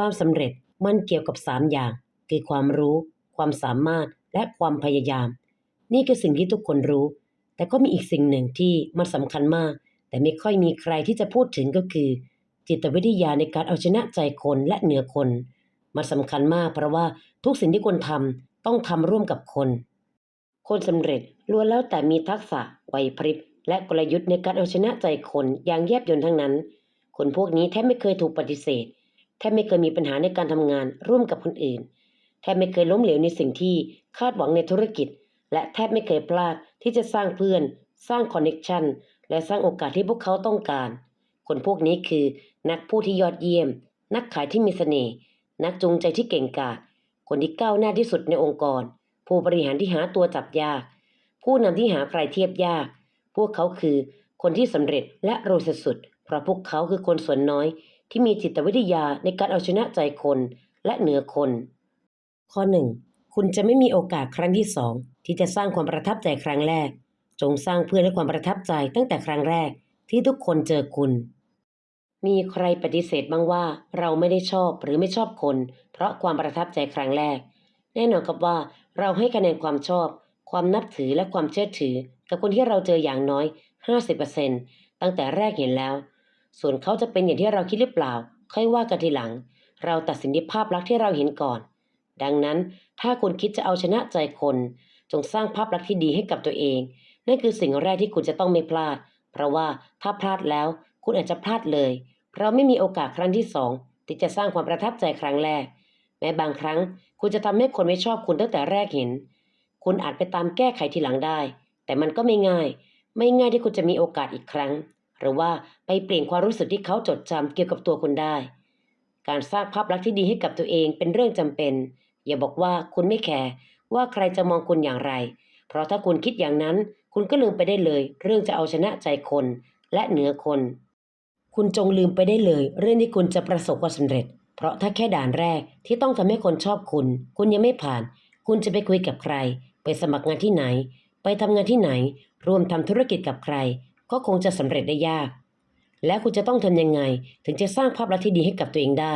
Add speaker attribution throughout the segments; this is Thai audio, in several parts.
Speaker 1: ความสำเร็จมันเกี่ยวกับสามอย่าง คือความรู้ ความสามารถและความพยายาม นี่คือสิ่งที่ทุกคนรู้ แต่ก็มีอีกสิ่งหนึ่งที่มันสำคัญมาก แต่ไม่ค่อยมีใครที่จะพูดถึงก็คือ จิตวิทยาในการเอาชนะใจคนและเหนือคน มันสำคัญมากเพราะว่าทุกสิ่งที่คุณทำต้องทำร่วมกับคน คนสำเร็จล้วนแล้วแต่มีทักษะไหวพริบและกลยุทธ์ในการเอาชนะใจคนอย่างแยบยลทั้งนั้น คนพวกนี้แทบไม่เคยถูกปฏิเสธ แทบไม่เคยมีปัญหาในการทำงานร่วมกับคนอื่น แทบไม่เคยล้มเหลวในสิ่งที่คาดหวังในธุรกิจ และแทบไม่เคยพลาดที่จะสร้างเพื่อน สร้างคอนเน็ชันและสร้างโอกาสที่พวกเขาต้องการ คนพวกนี้คือนักพูดที่ยอดเยี่ยม นักขายที่มีเสน่ห์ นักจูงใจที่เก่งกาจ คนที่ก้าวหน้าที่สุดในองค์กร ผู้บริหารที่หาตัวจับยาก ผู้นำที่หาใครเทียบยาก พวกเขาคือคนที่สำเร็จและรวยสุดๆเพราะพวกเขาคือคนส่วนน้อย ที่มีจิตวิทยาในการเอาชนะใจคนและเหนือคน ข้อหนึ่งคุณจะไม่มีโอกาสครั้งที่สองที่จะสร้างความประทับใจครั้งแรก จงสร้างเพื่อนและความประทับใจตั้งแต่ครั้งแรกที่ทุกคนเจอคุณ มีใครปฏิเสธบ้างว่าเราไม่ได้ชอบหรือไม่ชอบคน เพราะความประทับใจครั้งแรก แน่นอนกับว่าเราให้คะแนนความชอบ ความนับถือและความเชื่อถือ กับคนที่เราเจออย่างน้อย 50%ตั้งแต่แรกเห็นแล้ว ส่วนเขาจะเป็นอย่างที่เราคิดหรือเปล่า ค่อยว่ากันทีหลัง เราตัดสินที่ภาพลักษณ์ที่เราเห็นก่อน ดังนั้นถ้าคุณคิดจะเอาชนะใจคน จงสร้างภาพลักษณ์ที่ดีให้กับตัวเอง นั่นคือสิ่งแรกที่คุณจะต้องไม่พลาด เพราะว่าถ้าพลาดแล้ว คุณอาจจะพลาดเลย เราไม่มีโอกาสครั้งที่สองที่จะสร้างความประทับใจครั้งแรก แม้บางครั้ง คุณจะทำให้คนไม่ชอบคุณตั้งแต่แรกเห็น คุณอาจไปตามแก้ไขทีหลังได้ แต่มันก็ไม่ง่าย ไม่ง่ายที่คุณจะมีโอกาสอีกครั้ง หรือว่าไปเปลี่ยนความรู้สึกที่เขาจดจำเกี่ยวกับตัวคุณได้ การสร้างภาพลักษณ์ที่ดีให้กับตัวเองเป็นเรื่องจำเป็น อย่าบอกว่าคุณไม่แคร์ว่าใครจะมองคุณอย่างไร เพราะถ้าคุณคิดอย่างนั้น คุณก็ลืมไปได้เลย เรื่องจะเอาชนะใจคนและเหนือคน คุณจงลืมไปได้เลย เรื่องที่คุณจะประสบความสำเร็จ เพราะถ้าแค่ด่านแรกที่ต้องทำให้คนชอบคุณ คุณยังไม่ผ่าน คุณจะไปคุยกับใคร ไปสมัครงานที่ไหน ไปทำงานที่ไหน รวมทำธุรกิจกับใคร ก็คงจะสำเร็จได้ยาก และคุณจะต้องทำยังไง ถึงจะสร้างภาพลักษณ์ที่ดีให้กับตัวเองได้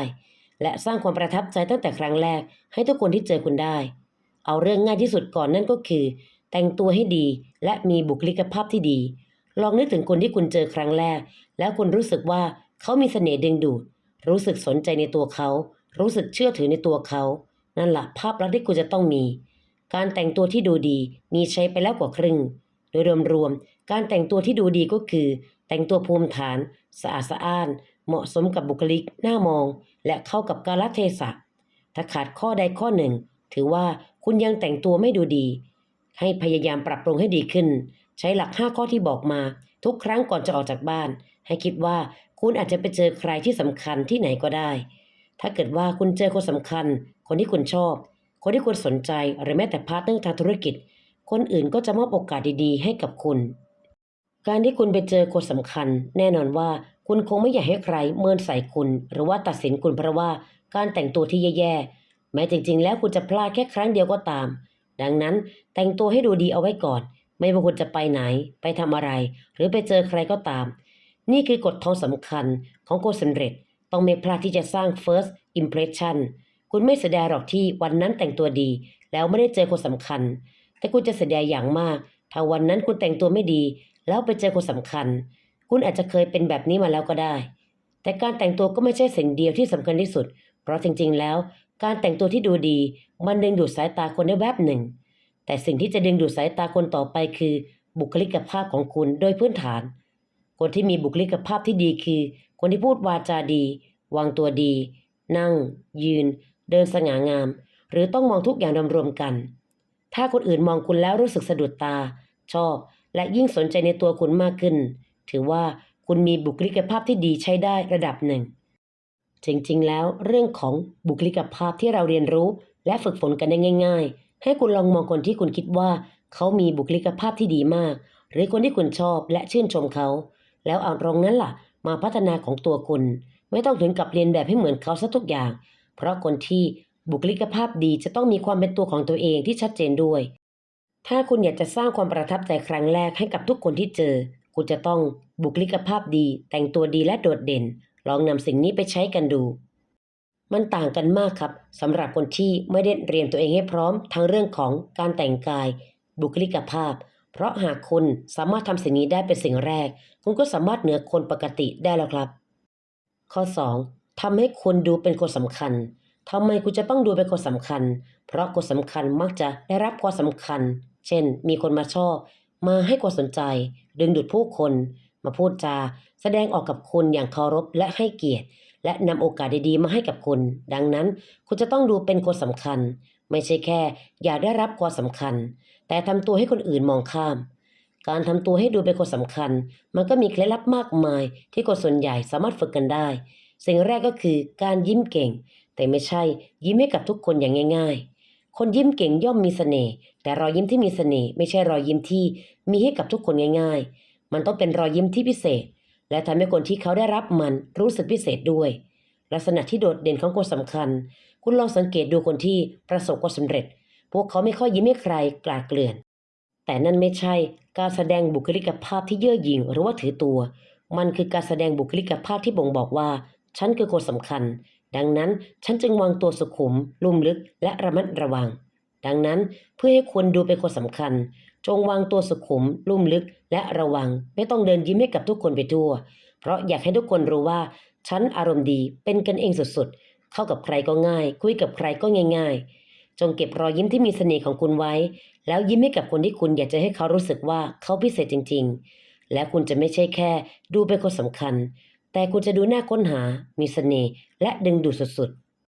Speaker 1: และสร้างความประทับใจตั้งแต่ครั้งแรก ให้ทุกคนที่เจอคุณได้ เอาเรื่องง่ายที่สุดก่อนนั่นก็คือ แต่งตัวให้ดีและมีบุคลิกภาพที่ดี ลองนึกถึงคนที่คุณเจอครั้งแรก แล้วคุณรู้สึกว่าเขามีเสน่ห์ดึงดูด รู้สึกสนใจในตัวเขา รู้สึกเชื่อถือในตัวเขา นั่นแหละภาพลักษณ์ที่คุณจะต้องมี การแต่งตัวที่ดูดีมีใช้ไปแล้วกว่าครึ่ง โดยรวมๆ การแต่งตัวที่ดูดีก็คือ แต่งตัวภูมิฐาน สะอาดสะอ้าน เหมาะสมกับบุคลิกหน้ามอง และเข้ากับกาลเทศะ ถ้าขาดข้อใดข้อหนึ่ง ถือว่าคุณยังแต่งตัวไม่ดูดี ให้พยายามปรับปรุงให้ดีขึ้น ใช้หลัก 5 ข้อที่บอกมา ทุกครั้งก่อนจะออกจากบ้าน ให้คิดว่าคุณอาจจะไปเจอใครที่สำคัญที่ไหนก็ได้ ถ้าเกิดว่าคุณเจอคนสำคัญ คนที่คุณชอบ คนที่คุณสนใจหรือแม้แต่พาร์ทเนอร์ทางธุรกิจ คนอื่นก็จะมอบโอกาสดีๆ ให้กับคุณ การที่คุณไปเจอคนสำคัญ แน่นอนว่าคุณคงไม่อยากให้ใครเมินใส่คุณ หรือว่าตัดสินคุณเพราะว่าการแต่งตัวที่แย่ๆ แม้จริงๆ แล้วคุณจะพลาดแค่ครั้งเดียวก็ตาม ดังนั้นแต่งตัวให้ดูดีเอาไว้ก่อน ไม่ว่าคุณจะไปไหน ไปทำอะไร หรือไปเจอใครก็ตาม นี่คือกฎทองสำคัญของคนสำเร็จ ต้องไม่พลาดที่จะสร้าง first impression คุณไม่เสียดายหรอกที่วันนั้นแต่งตัวดี แล้วไม่ได้เจอคนสำคัญ แต่คุณจะเสียดายอย่างมาก ถ้าวันนั้นคุณแต่งตัวไม่ดี แล้วไปเจอคนสำคัญ คุณอาจจะเคยเป็นแบบนี้มาแล้วก็ได้ แต่การแต่งตัวก็ไม่ใช่สิ่งเดียวที่สำคัญที่สุด เพราะจริงๆ แล้ว การแต่งตัวที่ดูดี มันดึงดูดสายตาคนได้แวบหนึ่ง แต่สิ่งที่จะดึงดูดสายตาคนต่อไปคือ บุคลิกภาพของคุณโดยพื้นฐาน คนที่มีบุคลิกภาพที่ดีคือ คนที่พูดวาจาดี วางตัวดี นั่ง ยืน เดินสง่างาม หรือต้องมองทุกอย่างรวมๆกัน ถ้าคนอื่นมองคุณแล้วรู้สึกสะดุดตา ชอบ และยิ่งสนใจในตัวคุณมากขึ้น ถือว่าคุณมีบุคลิกภาพที่ดีใช้ได้ระดับหนึ่ง จริงๆ แล้วเรื่องของบุคลิกภาพที่เราเรียนรู้ และฝึกฝนกันได้ง่าย ๆ ให้คุณลองมองคนที่คุณคิดว่า เขามีบุคลิกภาพที่ดีมาก หรือคนที่คุณชอบและชื่นชมเขา แล้วเอาตรงนั้นล่ะ มาพัฒนาของตัวคุณ ไม่ต้องถึงกับเรียนแบบให้เหมือนเขาซะทุกอย่าง เพราะคนที่บุคลิกภาพดีจะต้องมีความเป็นตัวของตัวเองที่ชัดเจนด้วย ถ้าคุณอยากจะสร้างความประทับใจครั้งแรกให้กับทุกคนที่เจอ คุณจะต้องบุคลิกภาพดี แต่งตัวดีและโดดเด่น ลองนำสิ่งนี้ไปใช้กันดู มันต่างกันมากครับสำหรับคนที่ไม่ได้เรียนตัวเองให้พร้อมทั้งเรื่องของการแต่งกาย บุคลิกภาพ เพราะหากคุณสามารถทำสิ่งนี้ได้เป็นสิ่งแรก คุณก็สามารถเหนือคนปกติได้แล้วครับ ข้อ 2. ทำให้คุณดูเป็นคนสำคัญทำไมคุณจะต้องดูเป็นคนสำคัญ เพราะคนสำคัญมักจะได้รับความสำคัญ เช่น มีคนมาชอบ มาให้ความสนใจ ดึงดูดผู้คน มาพูดจา แสดงออกกับคุณอย่างเคารพและให้เกียรติ และนำโอกาสดีๆมาให้กับคุณ ดังนั้นคุณจะต้องดูเป็นคนสำคัญ ไม่ใช่แค่ อยากได้รับความสำคัญ แต่ทำตัวให้คนอื่นมองข้าม การทำตัวให้ดูเป็นคนสำคัญ มันก็มีเคล็ดลับมากมาย ที่คนส่วนใหญ่สามารถฝึกกันได้ สิ่งแรกก็คือการยิ้มเก่ง แต่ไม่ใช่ยิ้มให้กับทุกคนอย่างง่าย ๆ คนยิ้มเก่งย่อมมีเสน่ห์แต่รอยยิ้มที่มีเสน่ห์ไม่ใช่รอยยิ้มที่มีให้กับทุกคนง่าย ๆ มันต้องเป็นรอยยิ้มที่พิเศษ และทำให้คนที่เขาได้รับมันรู้สึกพิเศษด้วย ลักษณะที่โดดเด่นของคนสำคัญ คุณลองสังเกตดูคนที่ประสบความสำเร็จ พวกเขาไม่ค่อยยิ้มให้ใครกลาดเกลื่อน แต่นั่นไม่ใช่การแสดงบุคลิกภาพที่เย่อหยิ่งหรือว่าถือตัว มันคือการแสดงบุคลิกภาพที่บ่งบอกว่าฉันคือคนสำคัญ ดังนั้นฉันจึงวางตัวสุขุม ลุ่มลึกและระมัดระวัง ดังนั้นเพื่อให้คุณดูเป็นคนสำคัญ จงวางตัวสุขุม ลุ่มลึกและระวัง ไม่ต้องเดินยิ้มให้กับทุกคนไปทั่ว เพราะอยากให้ทุกคนรู้ว่า ฉันอารมณ์ดีเป็นกันเองสุดๆ เข้ากับใครก็ง่าย คุยกับใครก็ง่าย ๆ จงเก็บรอยยิ้มที่มีเสน่ห์ของคุณไว้ แล้วยิ้มให้กับคนที่คุณอยากจะให้เขารู้สึกว่าเขาพิเศษจริง ๆ และคุณจะไม่ใช่แค่ ดูเป็นคนสำคัญ แต่คุณจะดูน่าค้นหา มีเสน่ห์และดึงดูดสุด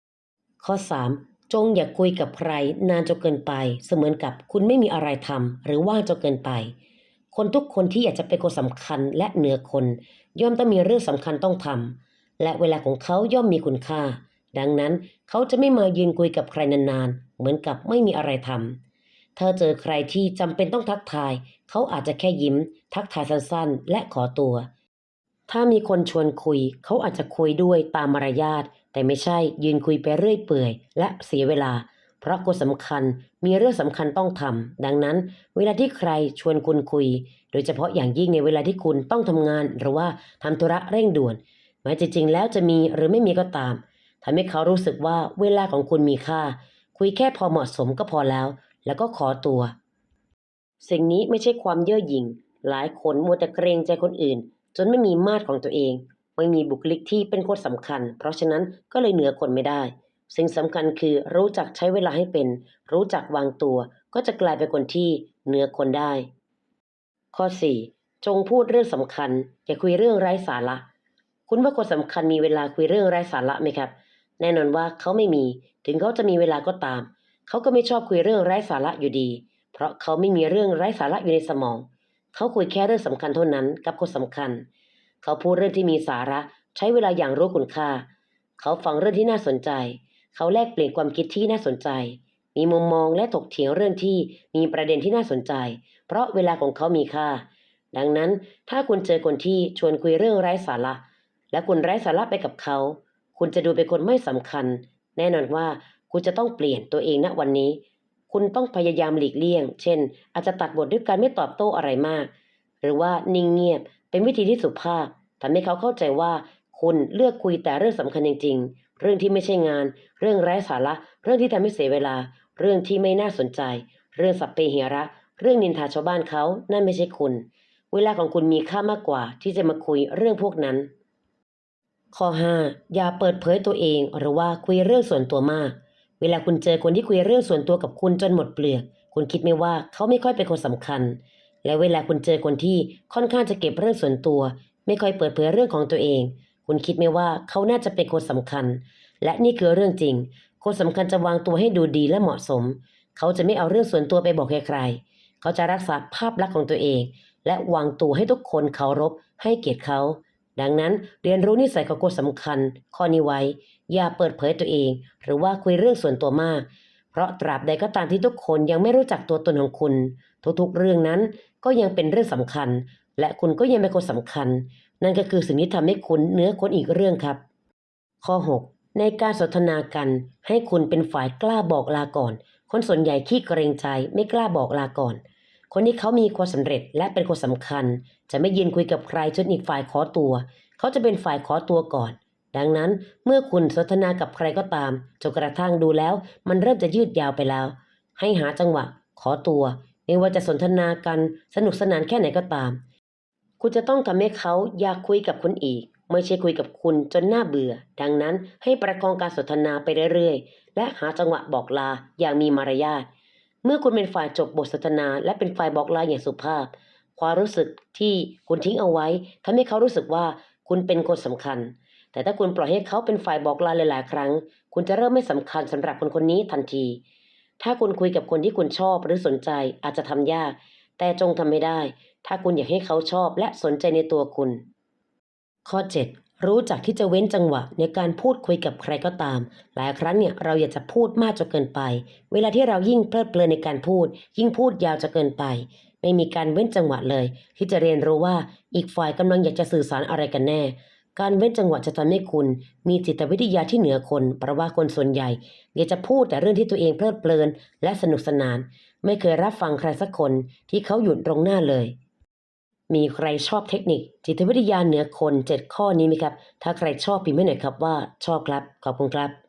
Speaker 1: ๆ ข้อ 3. จงอย่าคุยกับใครนานจนเกินไป เสมือนกับคุณไม่มีอะไรทำหรือว่างจนเกินไป คนทุกคนที่อยากจะเป็นคนสำคัญและเหนือคน ย่อมต้องมีเรื่องสำคัญต้องทำและเวลาของเขาย่อมมีคุณค่า ดังนั้นเขาจะไม่มายืนคุยกับใครนานๆ เหมือนกับไม่มีอะไรทำถ้าเจอใครที่จำเป็นต้องทักทาย เขาอาจจะแค่ยิ้ม ทักทายสั้นๆ และขอตัว ถ้ามีคนชวนคุย เขาอาจจะคุยด้วยตามมารยาท แต่ไม่ใช่ยืนคุยไปเรื่อยเปื่อย และเสียเวลา เพราะคนสำคัญมีเรื่องสำคัญต้องทำดังนั้น เวลาที่ใครชวนคุณคุย โดยเฉพาะอย่างยิ่งในเวลาที่คุณต้องทำงาน หรือว่าทำธุระเร่งด่วนแม้จริงๆแล้วจะมีหรือไม่มีก็ตามทำให้เขารู้สึกว่าเวลาของคุณมีค่า คุยแค่พอเหมาะสมก็พอแล้ว แล้วก็ขอตัว สิ่งนี้ไม่ใช่ความเย่อหยิ่ง หลายคนมัวแต่เกรงใจคนอื่น จนไม่มีมาตรของตัวเอง ไม่มีบุคลิกที่เป็นคนสำคัญ เพราะฉะนั้นก็เลยเหนือคนไม่ได้ สิ่งสำคัญคือรู้จักใช้เวลาให้เป็น รู้จักวางตัว ก็จะกลายเป็นคนที่เหนือคนได้ ข้อ 4. จงพูดเรื่องสำคัญ อย่าคุยเรื่องไร้สาระ คุณว่าคนสำคัญมีเวลาคุยเรื่องไร้สาระไหมครับ แน่นอนว่าเขาไม่มี ถึงเขาจะมีเวลาก็ตาม เขาก็ไม่ชอบคุยเรื่องไร้สาระอยู่ดี เพราะเขาไม่มีเรื่องไร้สาระอยู่ในสมอง เขาคุยแค่เรื่องสำคัญเท่านั้นกับคนสำคัญ เขาพูดเรื่องที่มีสาระใช้เวลาอย่างรู้คุณค่า เขาฟังเรื่องที่น่าสนใจ เขาแลกเปลี่ยนความคิดที่น่าสนใจ มีมุมมองและถกเถียงเรื่องที่มีประเด็นที่น่าสนใจ เพราะเวลาของเขามีค่า ดังนั้นถ้าคุณเจอคนที่ชวนคุยเรื่องไร้สาระ และคุณไร้สาระไปกับเขา คุณจะดูเป็นคนไม่สำคัญ แน่นอนว่าคุณจะต้องเปลี่ยนตัวเองณวันนี้ คุณต้องพยายามหลีกเลี่ยง เช่น อาจจะตัดบทด้วยการไม่ตอบโต้อะไรมาก หรือว่านิ่งเงียบ เป็นวิธีที่สุภาพทำให้เขาเข้าใจว่า คุณเลือกคุยแต่เรื่องสำคัญจริง ๆ เรื่องที่ไม่ใช่งาน เรื่องไร้สาระ เรื่องที่ทำให้เสียเวลา เรื่องที่ไม่น่าสนใจ เรื่องสัพเพเหระ เรื่องนินทาชาวบ้านเขา นั่นไม่ใช่คุณ เวลาของคุณมีค่ามากกว่า ที่จะมาคุยเรื่องพวกนั้น ข้อ 5. อย่าเปิดเผยตัวเอง หรือว่าคุยเรื่องส่วนตัวมาก เวลาคุณเจอคนที่คุยเรื่องส่วนตัวกับคุณจนหมดเปลือก คุณคิดไหมว่าเขาไม่ค่อยเป็นคนสำคัญ และเวลาคุณเจอคนที่ค่อนข้างจะเก็บเรื่องส่วนตัว ไม่ค่อยเปิดเผยเรื่องของตัวเอง คุณคิดไหมว่าเขาน่าจะเป็นคนสำคัญ และนี่คือเรื่องจริง คนสำคัญจะวางตัวให้ดูดีและเหมาะสม เขาจะไม่เอาเรื่องส่วนตัวไปบอกใครๆเขาจะรักษาภาพลักษณ์ของตัวเอง และวางตัวให้ทุกคนเคารพให้เกียรติเขา ดังนั้นเรียนรู้นิสัยของคนสำคัญข้อนี้ไว้ อย่าเปิดเผยตัวเอง หรือว่าคุยเรื่องส่วนตัวมาก เพราะตราบใดก็ตามที่ทุกคนยังไม่รู้จักตัวตนของคุณ ทุกๆเรื่องนั้นก็ยังเป็นเรื่องสำคัญ และคุณก็ยังเป็นคนสำคัญ นั่นก็คือสิ่งที่ทำให้คุณเนื้อคนอีกเรื่องครับ ข้อ 6 ในการสนทนากัน ให้คุณเป็นฝ่ายกล้าบอกลาก่อน คนส่วนใหญ่ขี้เกรงใจไม่กล้าบอกลาก่อนคนที่เขามีความสำเร็จและเป็นคนสำคัญ จะไม่ยืนคุยกับใครจนอีกฝ่ายขอตัว เขาจะเป็นฝ่ายขอตัวก่อน ดังนั้นเมื่อคุณสนทนากับใครก็ตามจนกระทั่งดูแล้ว มันเริ่มจะยืดยาวไปแล้ว ให้หาจังหวะ ขอตัว ไม่ว่าจะสนทนากันสนุกสนานแค่ไหนก็ตาม คุณจะต้องทำให้เขาอยากคุยกับคุณอีก ไม่ใช่คุยกับคุณจนหน่าเบื่อ ดังนั้นให้ประคองการสนทนาไปเรื่อยๆ และหาจังหวะบอกลาอย่างมีมารยาทเมื่อคุณเป็นฝ่ายจบบทสนทนา และเป็นฝ่ายบอกลาอย่างสุภาพ ความรู้สึกที่คุณทิ้งเอาไว้ทำให้เขารู้สึกว่าคุณเป็นคนสำคัญ แต่ถ้าคุณปล่อยให้เขาเป็นฝ่ายบอกลาหลาย ๆ ครั้ง คุณจะเริ่มไม่สำคัญสำหรับคนคนนี้ทันที ถ้าคุณคุยกับคนที่คุณชอบหรือสนใจอาจจะทำยาก แต่จงทำไม่ได้ ถ้าคุณอยากให้เขาชอบและสนใจในตัวคุณ ข้อ 7รู้จักที่จะเว้นจังหวะในการพูดคุยกับใครก็ตาม หลายครั้งเนี่ยเราอยากจะพูดมากจนเกินไป เวลาที่เรายิ่งเพลิดเพลินในการพูด ยิ่งพูดยาวจะเกินไป ไม่มีการเว้นจังหวะเลย ที่จะเรียนรู้ว่าอีกฝ่ายกำลังอยากจะสื่อสารอะไรกันแน่ การเว้นจังหวะจะทำให้คุณ มีจิตวิทยาที่เหนือคนเพราะว่าคนส่วนใหญ่อยากจะพูดแต่เรื่องที่ตัวเองเพลิดเพลิน และสนุกสนาน ไม่เคยรับฟังใครสักคนที่เขาหยุดตรงหน้าเลย มีใครชอบเทคนิค จิตวิทยาเหนือคน 7 ข้อนี้ไหมครับ ถ้าใครชอบพิมพ์ให้หน่อยครับว่า ชอบครับ ขอบคุณครับ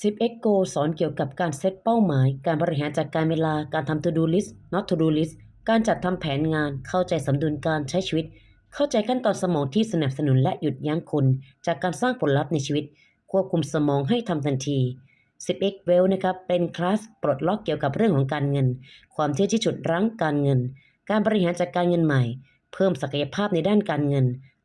Speaker 1: 10x Go สอนเกี่ยวกับการเซตเป้าหมาย การบริหารจัดการเวลา การทำ to do list not to do list การจัดทำแผนงาน เข้าใจสมดุลการใช้ชีวิต เข้าใจขั้นตอนสมองที่สนับสนุนและหยุดยั้งคุณ จากการสร้างผลลัพธ์ในชีวิต ควบคุมสมองให้ทำทันที 10x Well นะครับ เป็นคลาสปลดล็อกเกี่ยวกับเรื่องของการเงิน ความเชื่อที่ฉุดรั้งการเงิน การบริหารจัดการเงินใหม่ เพิ่มศักยภาพในด้านการเงิน